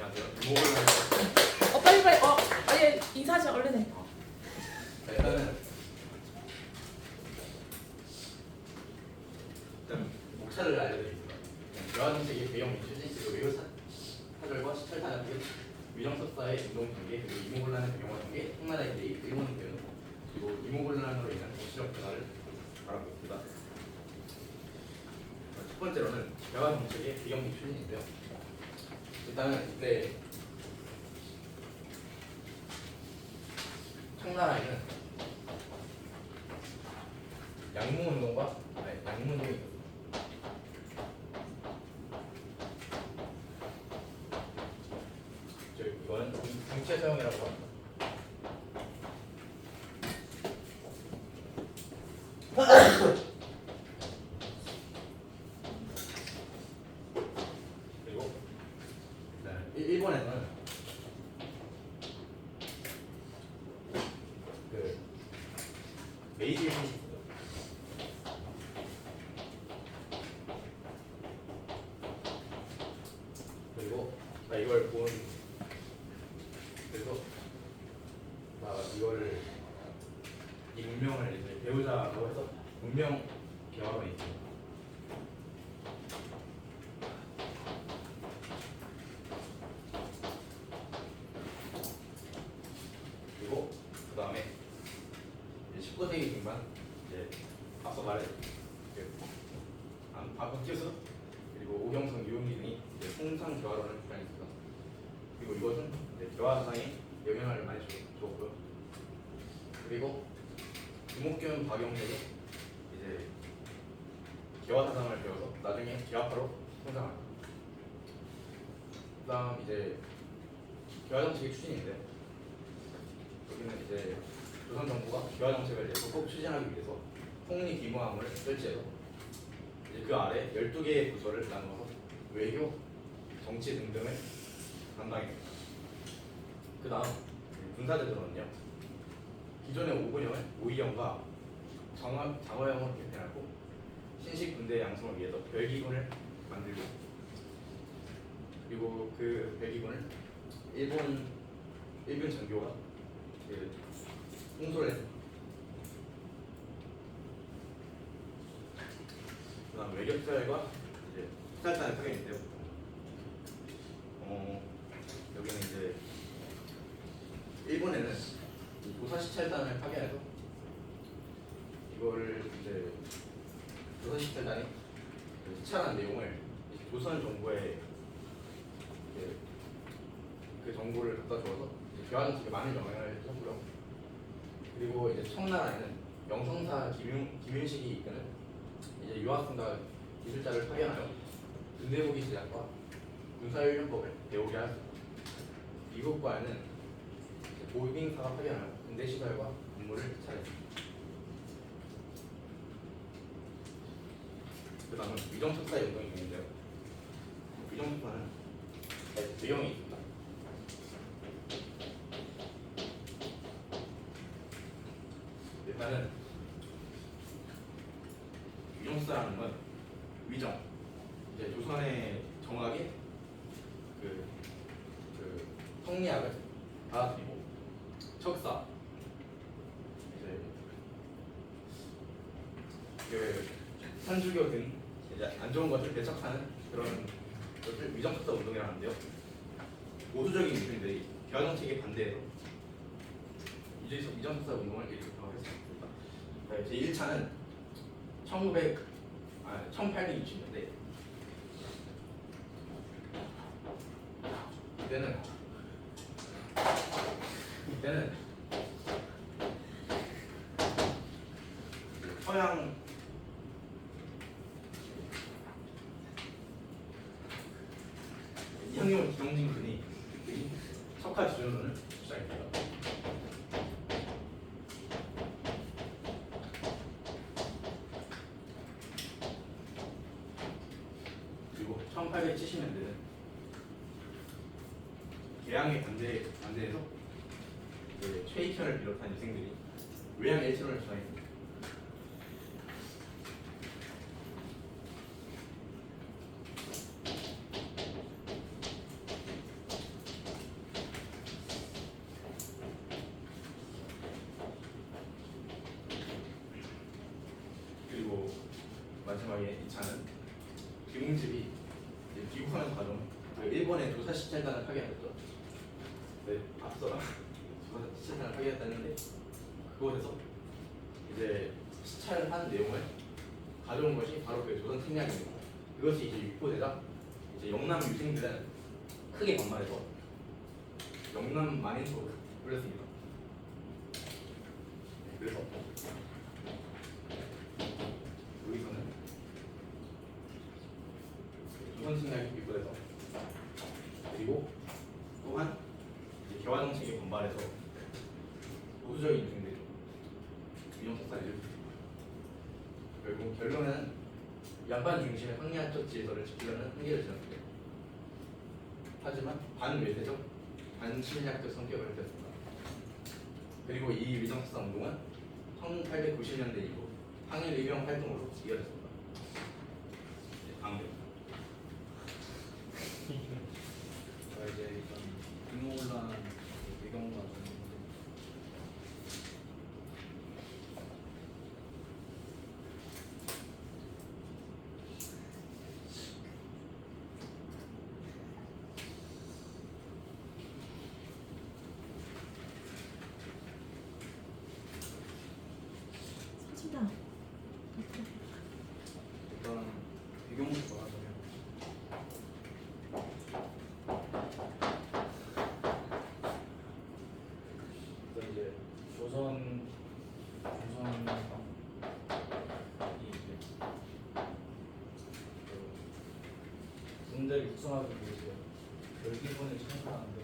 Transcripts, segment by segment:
안녕하세요. 이모를 어 빨리 빨리 어 아니 인사하자 얼른 해. 자, 일단은 일단 목차를. 교환식의 배경 미추진 그리고 외유 사- 사절과 탄압 등 위정석사의 운동 전개 그리고 이모곤란의 배경화 전개 홍나라의 대입 일본 배운 그리고 이모곤란으로 인한 정치적 변화를 말하고있습니다. 첫 번째로는 대화 정책의 배경 미추진인데요. 일단은 이때 청나라에는 양무 운동과 아니 양무 운동이 있었어요. 저 이거는 정체 사용이라고 합니다. 그리고 네, 일- 일본에서는 그 메이지 일본이 있어요. 그리고 나 이걸 본 그래서 나 이거를 이 문명을 이제 배우자라고 해서 문명 개화론이 있어요. 그리고 그 다음에 19세기 중반 이제 앞서 말했 그 안- 박박지수 그리고 오경성 등이 이제 통상 교화론을 주장했습니다. 그리고 이것은 이제 교화 사상에 영향을 많이 주- 줬고요. 그리고 김옥균 박영택이 이제 개화 사상을 배워서 나중에 개화파로 성장합니다. 그다음 이제 개화 정책의 추진인데 여기는 이제 조선 정부가 기화 정책을 이제 꼭 추진하기 위해서 통리 기무함을 설치해서 그 아래 12개의 부서를 나누어서 외교, 정치 등등을 담당했습니다. 그 다음 군사제도는요. 기존의 오군형을 오이형과 장화, 장화형으로 개편하고 신식 군대 양성을 위해서 별기군을 만들고 그리고 그 별기군을 일본 일본 전교가 그 홍소를 했습니다. 그다음 외격자열과 이제 수살단을 파견했는데요. 어 여기는 이제 일본에는 이 조사시찰단을 파견해서 이거를 이제 조사시찰단이 그 시찰한 내용을 조선 정부에 그 정보를 갖다 주어서 이제 교환식에 많은 영향을 줬고요. 그리고 이제 청나라에는 영성사 김윤, 김윤식이 이끄는 이제 유학생과 기술자를 파견하여 군대무기 제작과 군사훈련법을 배우게 하였습니다. 미국과는 보빙사가 파견하여 군대 시설과 근무를 차렸습니다. 그 다음은 위정특사 운동이 있는데요. 위정특사는 내용이 있습니다. 일단은 위정사라는 건 위정 조선의 정학이 그, 그 성리학을 받아들이고 척사 이제 그 천주교 등 이제 안 좋은 것을 배척하는 그런 것을 위정특사 운동이라고 하는데요. 보수적인 인물들이 교정책에 반대해서 이제 이정특사 운동을 일으켰다고 했습니다. 제 1차는 1900, 아, 1860년대 이때는. 이때는. 서양. 이학년 김영진 군이 석화 지존론을 주장했습니다. 외양의 반대, 반대에서 이제 최이철을 비롯한 유생들이 외양 H론을 저항했습니다. 그리고 마지막에 2차는 비공집이 귀국하는 과정, 일본의 조사 시찰단을 파괴하였죠. 네, 앞서 조사 시찰단을 파견했다는데 그곳에서 이제 시찰을 한 내용을 가져온 것이 바로 그 조선 책략입니다. 그것이 이제 육포되자 이제 영남 유생들은 크게 반발해서 영남 만인소를 불렀습니다. 네, 그래서 여기서는 조선 책략이 비롯해서 그리고 또한 이제 개화 정책에 반발해서 보수적인 유생들이 위정폭사를 일으켰습니다. 결국 결론은 양반 중심의 황리한적 질서를 지키려는 한계를 지났습니다. 하지만 반외세적, 반침략적 성격을 띠었습니다. 그리고 이 위정폭사 운동은 1890년대 이후 항일 의병 활동으로 이어졌습니다. 네, 다음 네. 제가 이제 일단 분노혼란 배경과 좀 사 진다. 일단 배경부터 말하자면 일단 이제 조선 조선이 이제 그 군대를 육성하기 위해서 별기본을 창설하는데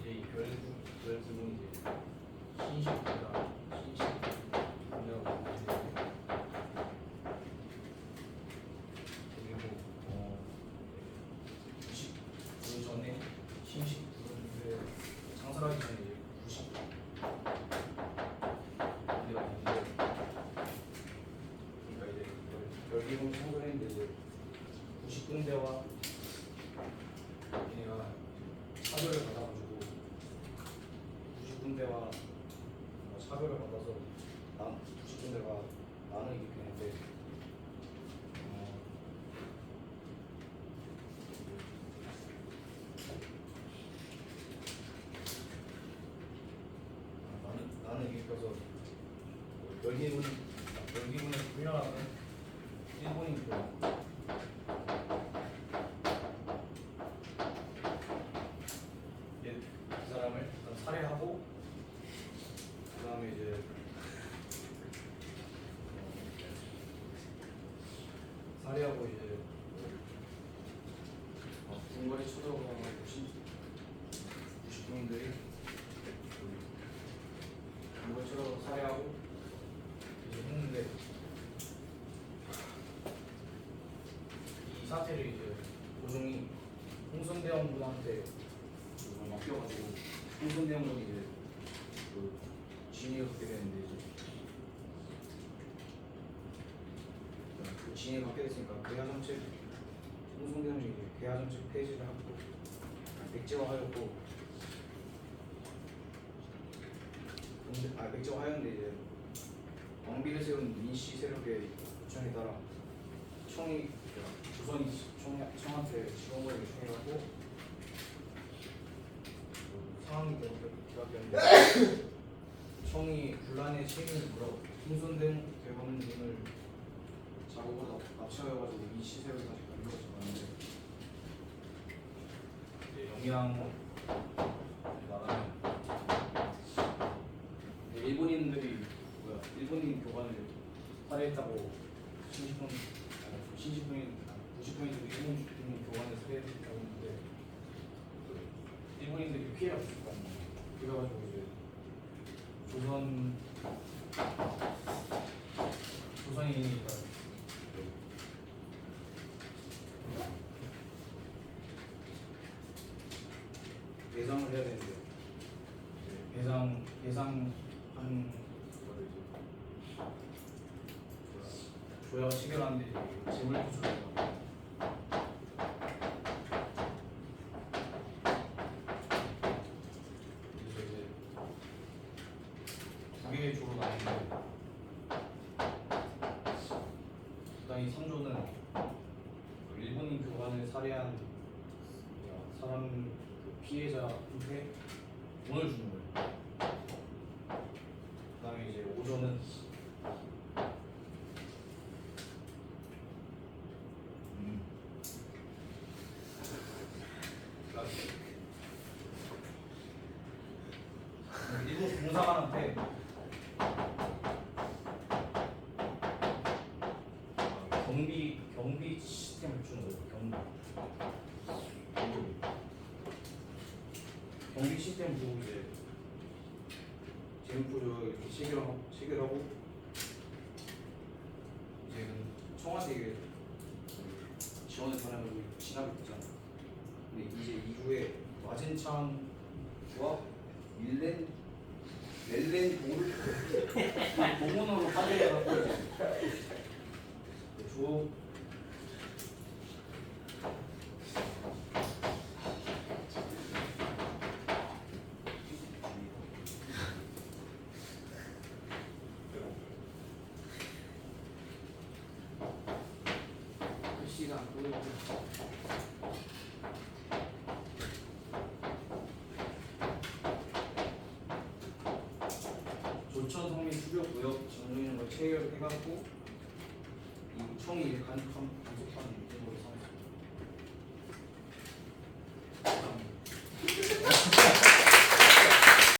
이제 이 별기 별기본이 이제 신식보다 신식 군대라고 보시는데 그리고 어 구식 그 전에 신식 군대 있는데 그러니까 이제 별- 별기본 창설했는데 이제 구식 군대와 얘네가 차별을 받아가지고 구식 군대와 어, 차별을 받아서 난 구식 군대가 나누게 되는데 어, 아, 나는 나는 이게 그래서 열기군 열기군을 훈련하는 일본인 그옛그 사람을 살해하고 그 다음에 이제 어, 살해하고 이제 어, 중거리 쳐들어가고 신 구식군인들이 중거리 쳐들어가 살해하고 이제 했는데 이 사태를 이제 고종이 그걸 맡겨가지고 홍선대원군이 이제 그 진위를 갖게 되는데 이제. 그 진위를 갖게 됐으니까 개화 정책 홍선대원이 이제 개화 정책 폐지를 하고 백제화하였고 아 백제화하였는데 이제 왕비를 세운 민씨 세력의 요청에 따라 총이 조선이 총, 총한테 직원을 요청해가지고 상황이 기억이었는데 총이 불란의 책임을 물어 김손된 대범님을 자국으로 납치하여가지고 이 시세를 다시 만들어서 왔는데 영양 나라는 일본인들이 뭐야 일본인 교관을 살해했다고 신시품 70분이 90포인트 일본 주택 교환해서 해야 된다고 했는데 일본인들이 피해가 있을 거 아니에요. 그래가지고 이제 조선 조선인이니까 배상을 해야 되는데 배상 배상한 거를 이제 조약 시결하는데 왜 이렇게 좋아? 두개의 조로 나뉘는데 그다음에 3조는 일본 교관을 살해한 사람 그 피해자한테 돈을 주는 거예요. 그다음에 이제 5조는 경비 시스템 주고 이제 재무부조 이렇게 체결하고 체결하고 이제 그 청와대에 그 지원을 전해가지고 진압이 됐잖아. 근데 이제 이후에 마진창과 밀렌 멜렌 도를 동문으로 파괴해갖고 조 글씨가 안 보여. 조천 성민 수료 구역 정리하는 걸 체결해갖고 이 간섭한 간섭하는 일들